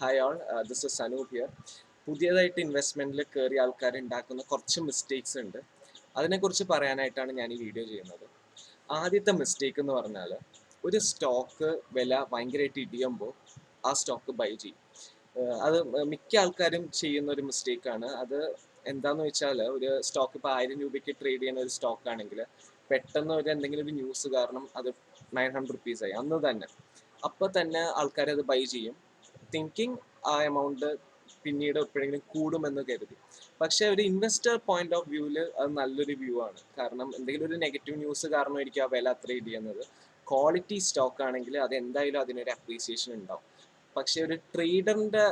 Hi all this is Anoop here പുതിയതായിട്ട് ഇൻവെസ്റ്റ്മെന്റിൽ കയറിയ ആൾക്കാർ ഉണ്ടാക്കുന്ന കുറച്ച് മിസ്റ്റേക്സ് ഉണ്ട്. അതിനെക്കുറിച്ച് പറയാനായിട്ടാണ് ഞാൻ ഈ വീഡിയോ ചെയ്യുന്നത്. ആദ്യത്തെ മിസ്റ്റേക്ക് എന്ന് പറഞ്ഞാൽ ഒരു സ്റ്റോക്ക് വില ഭയങ്കരമായിട്ട് ഇടിയുമ്പോൾ ആ സ്റ്റോക്ക് ബൈ ചെയ്യും. അത് മിക്ക ആൾക്കാരും ചെയ്യുന്ന ഒരു മിസ്റ്റേക്കാണ് അത് എന്താന്ന് വെച്ചാൽ ഒരു സ്റ്റോക്ക് ഇപ്പോൾ ആയിരം രൂപയ്ക്ക് ട്രേഡ് ചെയ്യുന്ന ഒരു സ്റ്റോക്ക് ആണെങ്കിൽ പെട്ടെന്ന് ഒരു എന്തെങ്കിലും ഒരു ന്യൂസ് കാരണം അത് നയൻ ഹൺഡ്രഡ് റുപ്പീസ് ആയി. അന്ന് തന്നെ. അപ്പോൾ തന്നെ ആൾക്കാർ അത് ബൈ ചെയ്യും. തിങ്കിങ് ആ എമൗണ്ട് പിന്നീട് എപ്പോഴെങ്കിലും കൂടുമെന്ന് കരുതി. പക്ഷെ ഒരു ഇൻവെസ്റ്റർ പോയിന്റ് ഓഫ് വ്യൂവിൽ അത് നല്ലൊരു വ്യൂ ആണ്. കാരണം എന്തെങ്കിലും ഒരു നെഗറ്റീവ് ന്യൂസ് കാരണമായിരിക്കും ആ വില അത്ര ഇടിയുന്നത് ക്വാളിറ്റി സ്റ്റോക്ക് ആണെങ്കിൽ അത് എന്തായാലും അതിനൊരു അപ്രീസിയേഷൻ ഉണ്ടാവും. പക്ഷെ ഒരു ട്രേഡറിന്റെ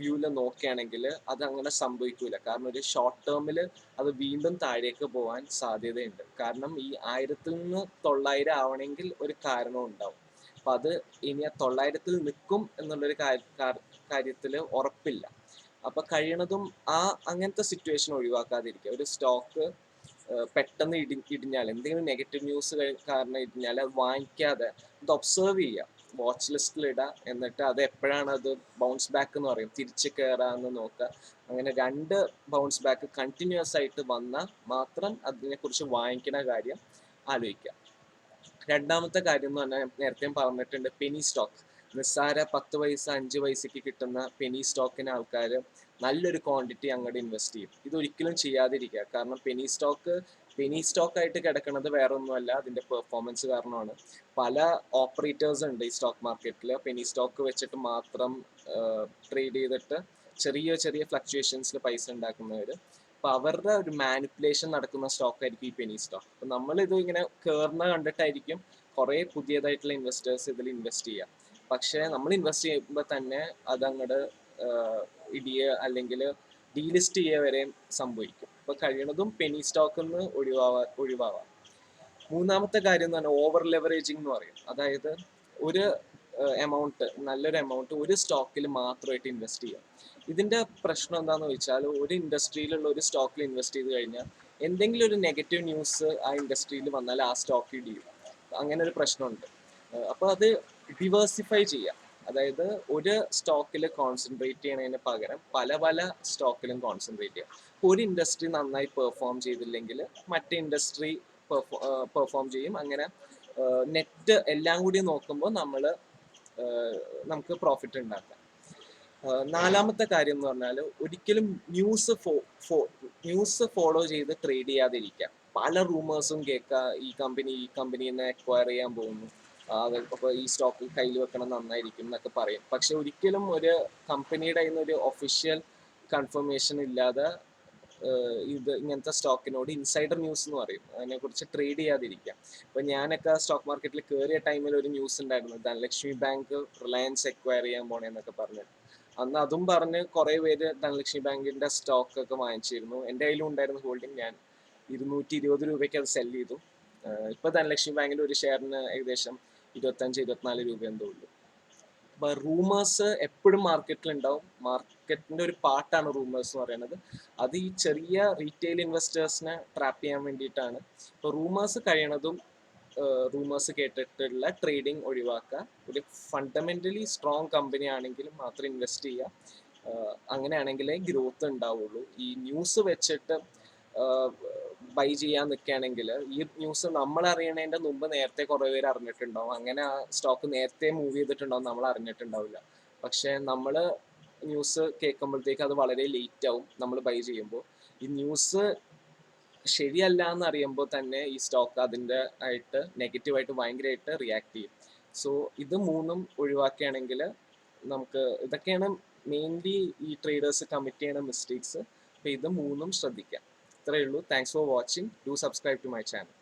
വ്യൂവിൽ നോക്കുകയാണെങ്കിൽ അത് അങ്ങനെ സംഭവിക്കൂല. കാരണം ഒരു ഷോർട്ട് ടേമിൽ അത് വീണ്ടും താഴേക്ക് പോകാൻ സാധ്യതയുണ്ട്. കാരണം ഈ ആയിരത്തിൽ നിന്ന് തൊള്ളായിരം ആവണമെങ്കിൽ ഒരു കാരണം ഉണ്ടാവും. അപ്പൊ അത് ഇനി തൊള്ളായിരത്തിൽ നിൽക്കും എന്നുള്ളൊരു കാര്യത്തിൽ ഉറപ്പില്ല. അപ്പൊ കഴിയണതും ആ അങ്ങനത്തെ സിറ്റുവേഷൻ ഒഴിവാക്കാതിരിക്കുക. ഒരു സ്റ്റോക്ക് പെട്ടെന്ന് ഇടി ഇടിഞ്ഞാൽ എന്തെങ്കിലും നെഗറ്റീവ് ന്യൂസ് കാരണം ഇടിഞ്ഞാൽ അത് വാങ്ങിക്കാതെ അത് ഒബ്സേർവ് ചെയ്യുക. വാച്ച് ലിസ്റ്റിൽ ഇടുക എന്നിട്ട് അത് എപ്പോഴാണ് അത് ബൗൺസ് ബാക്ക് എന്ന് പറയും. തിരിച്ച് കയറാന്ന് നോക്കുക. അങ്ങനെ രണ്ട് ബൗൺസ് ബാക്ക് കണ്ടിന്യൂസ് ആയിട്ട് വന്നാൽ മാത്രം അതിനെക്കുറിച്ച് വാങ്ങിക്കുന്ന കാര്യം ആലോചിക്കുക. രണ്ടാമത്തെ കാര്യം എന്ന് പറഞ്ഞാൽ നേരത്തെ പറഞ്ഞിട്ടുണ്ട് പെനി സ്റ്റോക്ക് നിസ്സാര പത്ത് പൈസ അഞ്ച് പൈസക്ക് കിട്ടുന്ന പെനി സ്റ്റോക്കിന് ആൾക്കാർ നല്ലൊരു ക്വാണ്ടിറ്റി അങ്ങോട്ട് ഇൻവെസ്റ്റ് ചെയ്യും. ഇതൊരിക്കലും ചെയ്യാതിരിക്കുക. കാരണം പെനി സ്റ്റോക്ക് പെനി സ്റ്റോക്ക് ആയിട്ട് കിടക്കുന്നത് വേറെ ഒന്നുമല്ല അതിന്റെ പെർഫോമൻസ് കാരണമാണ്. പല ഓപ്പറേറ്റേഴ്സ് ഉണ്ട് ഈ സ്റ്റോക്ക് മാർക്കറ്റിൽ പെനി സ്റ്റോക്ക് വെച്ചിട്ട് മാത്രം ട്രേഡ് ചെയ്തിട്ട് ചെറിയ ചെറിയ ഫ്ലക്ച്വേഷൻസിൽ പൈസ ഉണ്ടാക്കുന്നവർ അപ്പൊ അവരുടെ ഒരു മാനിപ്പുലേഷൻ നടക്കുന്ന സ്റ്റോക്ക് ആയിരിക്കും ഈ പെനി സ്റ്റോക്ക് അപ്പൊ നമ്മൾ ഇത് ഇങ്ങനെ കേറുന്ന കണ്ടിട്ടായിരിക്കും കുറെ പുതിയതായിട്ടുള്ള ഇൻവെസ്റ്റേഴ്സ് ഇതിൽ ഇൻവെസ്റ്റ് ചെയ്യുക പക്ഷെ നമ്മൾ ഇൻവെസ്റ്റ് ചെയ്യുമ്പോൾ തന്നെ അതങ്ങോട്ട് ഇടിയ അല്ലെങ്കിൽ ഡീലിസ്റ്റ് ചെയ്യുക വരെയും സംഭവിക്കും. അപ്പൊ കഴിയണതും പെനി സ്റ്റോക്കിൽ നിന്ന് ഒഴിവാവാ ഒഴിവാവാം. മൂന്നാമത്തെ കാര്യം എന്ന് പറഞ്ഞാൽ ഓവർ ലെവറേജിങ് എന്ന് പറയും. അതായത് ഒരു എമൗണ്ട് നല്ലൊരു എമൗണ്ട് ഒരു സ്റ്റോക്കിൽ മാത്രമായിട്ട് ഇൻവെസ്റ്റ് ചെയ്യുക ഇതിന്റെ പ്രശ്നം എന്താണെന്ന് വെച്ചാൽ ഒരു ഇൻഡസ്ട്രിയിലുള്ള ഒരു സ്റ്റോക്കിൽ ഇൻവെസ്റ്റ് ചെയ്ത് കഴിഞ്ഞാൽ എന്തെങ്കിലും ഒരു നെഗറ്റീവ് ന്യൂസ് ആ ഇൻഡസ്ട്രിയിൽ വന്നാൽ ആ സ്റ്റോക്ക് ഇടിയും. അങ്ങനെ ഒരു പ്രശ്നമുണ്ട്. അപ്പോൾ അത് ഡിവേഴ്സിഫൈ ചെയ്യാം. അതായത് ഒരു സ്റ്റോക്കിൽ കോൺസെൻട്രേറ്റ് ചെയ്യുന്നതിന് പകരം പല പല സ്റ്റോക്കിലും കോൺസെൻട്രേറ്റ് ചെയ്യാം. ഒരു ഇൻഡസ്ട്രി നന്നായി പെർഫോം ചെയ്തില്ലെങ്കിൽ മറ്റേ ഇൻഡസ്ട്രി പെർഫോം ചെയ്യും. അങ്ങനെ നെറ്റ് എല്ലാം കൂടി നോക്കുമ്പോൾ നമ്മൾ നമുക്ക് പ്രോഫിറ്റ് ഉണ്ടാക്കാം. നാലാമത്തെ കാര്യം എന്ന് പറഞ്ഞാൽ ഒരിക്കലും ന്യൂസ് ഫോ ന്യൂസ് ഫോളോ ചെയ്ത് ട്രേഡ് ചെയ്യാതിരിക്കുക പല റൂമേഴ്സും കേൾക്കുക ഈ കമ്പനി ഈ കമ്പനീനെ അക്വയർ ചെയ്യാൻ പോകുന്നു. അപ്പോൾ ഈ സ്റ്റോക്ക് കയ്യിൽ വെക്കണം നന്നായിരിക്കും എന്നൊക്കെ പറയും. പക്ഷെ ഒരിക്കലും ഒരു കമ്പനിയുടെ കയ്യിൽ നിന്ന് ഒരു ഒഫീഷ്യൽ കൺഫർമേഷൻ ഇല്ലാതെ ഇത് ഇങ്ങനത്തെ സ്റ്റോക്കിനോട് ഇൻസൈഡർ ന്യൂസ് എന്ന് പറയും. അതിനെക്കുറിച്ച് ട്രേഡ് ചെയ്യാതിരിക്കുക. അപ്പോൾ ഞാനൊക്കെ സ്റ്റോക്ക് മാർക്കറ്റിൽ കയറിയ ടൈമിൽ ഒരു ന്യൂസ് ഉണ്ടായിരുന്നു. ധനലക്ഷ്മി ബാങ്ക് റിലയൻസ് എക്വയർ ചെയ്യാൻ പോണേന്നൊക്കെ പറഞ്ഞിട്ട്. അന്ന് അതും പറഞ്ഞ് കുറെ പേര് ധനലക്ഷ്മി ബാങ്കിന്റെ സ്റ്റോക്ക് ഒക്കെ വാങ്ങിച്ചിരുന്നു. എന്റെ കയ്യിലും ഉണ്ടായിരുന്ന ഹോൾഡിംഗ് ഞാൻ ഇരുന്നൂറ്റി ഇരുപത് രൂപയ്ക്ക് അത് സെൽ ചെയ്തു. ഇപ്പൊ ധനലക്ഷ്മി ബാങ്കിന്റെ ഒരു ഷെയറിന് ഏകദേശം ഇരുപത്തഞ്ച് ഇരുപത്തിനാല് രൂപ എന്തോ ഉള്ളൂ. റൂമേഴ്സ് എപ്പോഴും മാർക്കറ്റിൽ ഉണ്ടാവും മാർക്കറ്റിന്റെ ഒരു പാർട്ടാണ് റൂമേഴ്സ് എന്ന് പറയുന്നത് അത് ഈ ചെറിയ റീറ്റെയിൽ ഇൻവെസ്റ്റേഴ്സിനെ ട്രാപ്പ് ചെയ്യാൻ വേണ്ടിയിട്ടാണ്. ഇപ്പൊ റൂമേഴ്സ് കഴിയണതും റൂമേഴ്സ് കേട്ടിട്ടുള്ള ട്രേഡിംഗ് ഒഴിവാക്കുക. ഒരു ഫണ്ടമെന്റലി സ്ട്രോങ് കമ്പനി ആണെങ്കിൽ മാത്രം ഇൻവെസ്റ്റ് ചെയ്യുക. അങ്ങനെയാണെങ്കിലേ ഗ്രോത്ത് ഉണ്ടാവുള്ളൂ ഈ ന്യൂസ് വെച്ചിട്ട് ബൈ ചെയ്യാൻ നിൽക്കുകയാണെങ്കിൽ ഈ ന്യൂസ് നമ്മൾ അറിയണതിന്റെ മുമ്പ് നേരത്തെ കുറേ പേര് അറിഞ്ഞിട്ടുണ്ടാവും. അങ്ങനെ ആ സ്റ്റോക്ക് നേരത്തെ മൂവ് ചെയ്തിട്ടുണ്ടാവും നമ്മൾ അറിഞ്ഞിട്ടുണ്ടാവില്ല. പക്ഷെ നമ്മൾ ന്യൂസ് കേൾക്കുമ്പോഴത്തേക്ക് അത് വളരെ ലേറ്റ് ആവും നമ്മൾ ബൈ ചെയ്യുമ്പോൾ ഈ ന്യൂസ് ശരിയല്ല എന്ന് അറിയുമ്പോൾ തന്നെ ഈ സ്റ്റോക്ക് അതിന്റെ ആയിട്ട് നെഗറ്റീവായിട്ട് ഭയങ്കരമായിട്ട് റിയാക്ട് ചെയ്യും. സോ ഇത് മൂന്നും ഒഴിവാക്കുകയാണെങ്കിൽ നമുക്ക് ഇതൊക്കെയാണ് മെയിൻലി ഈ ട്രേഡേഴ്സ് കമ്മിറ്റ് ചെയ്യുന്ന മിസ്റ്റേക്സ് അപ്പോൾ ഇത് മൂന്നും ശ്രദ്ധിക്കാം. ഇത്രയേ ഉള്ളൂ thanks for watching do subscribe to my channel